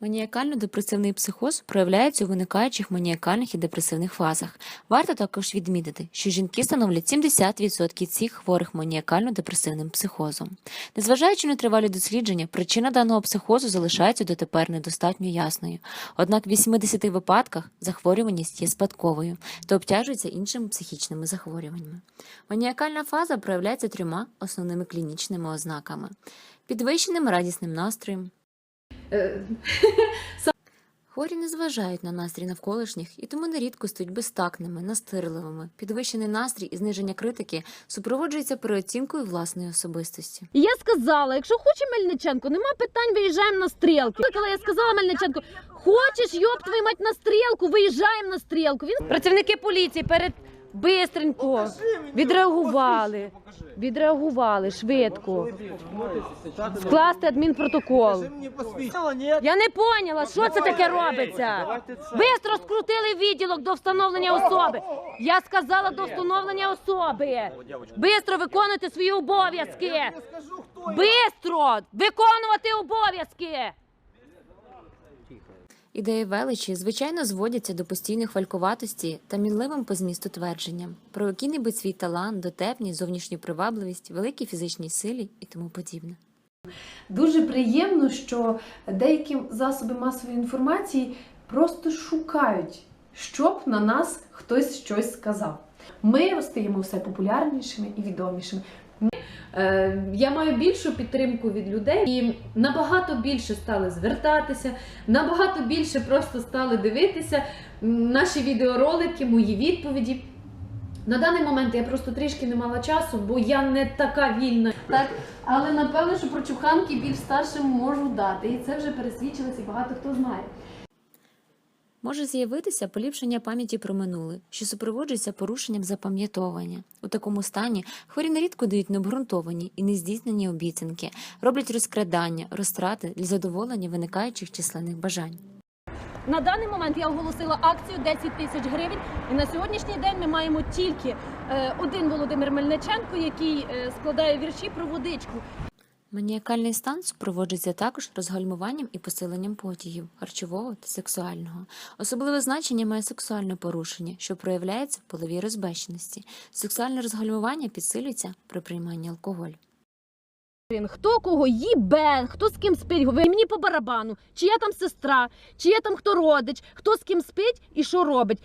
Маніакально-депресивний психоз проявляється у виникаючих маніакальних і депресивних фазах. Варто також відмітити, що жінки становлять 70% всіх хворих маніакально-депресивним психозом. Незважаючи на тривалі дослідження, причина даного психозу залишається дотепер недостатньо ясною. Однак в 80 випадках захворюваність є спадковою та обтяжується іншими психічними захворюваннями. Маніакальна фаза проявляється трьома основними клінічними ознаками: підвищеним радісним настроєм. Е, Хворі не зважають на настрій навколишніх і тому нерідко стають безтакними, настирливими. Підвищений настрій і зниження критики супроводжується переоцінкою власної особистості. Я сказала, якщо хоче Мельниченко, нема питань, виїжджаємо на стрілки. Коли я сказала Мельниченко, хочеш йоб твою мать на стрілку, виїжджаємо на стрілку. Він працівники поліції перед бистренько відреагували. Відреагували швидко. Скласти адмінпротокол. Я не поняла, що це таке робиться. Бистро скрутили відділок до встановлення особи. Я сказала до встановлення особи. Бистро виконуйте свої обов'язки. Бистро виконувати обов'язки. Ідеї величі, звичайно, зводяться до постійної хвалькуватості та мінливим по змісту твердженням про який-небудь свій талант, дотепність, зовнішню привабливість, великій фізичній силі і тому подібне. Дуже приємно, що деякі засоби масової інформації просто шукають, щоб на нас хтось щось сказав. Ми стаємо все популярнішими і відомішими. Е, Я маю більшу підтримку від людей і набагато більше стали звертатися, набагато більше просто стали дивитися наші відеоролики, мої відповіді. На даний момент я просто трішки не мала часу, бо я не така вільна. Так, але напевно, що про чуханки більш старшим можу дати. І це вже пересвідчилось і багато хто знає. Може з'явитися поліпшення пам'яті про минуле, що супроводжується порушенням запам'ятовування. У такому стані хворі нерідко дають необґрунтовані і нездійснені обіцянки, роблять розкрадання, розтрати для задоволення виникаючих численних бажань. На даний момент я оголосила акцію 10 тисяч гривень. І на сьогоднішній день ми маємо тільки е, один Володимир Мельниченко, який е, складає вірші про водичку. Маніакальний стан супроводжується також розгальмуванням і посиленням потягів харчового та сексуального. Особливе значення має сексуальне порушення, що проявляється в половій розбещеності. Сексуальне розгальмування підсилюється при прийманні алкоголю. Він хто кого їбе, хто з ким спить, ви мені по барабану, чи я там сестра, чи я там хто родич, хто з ким спить і що робить.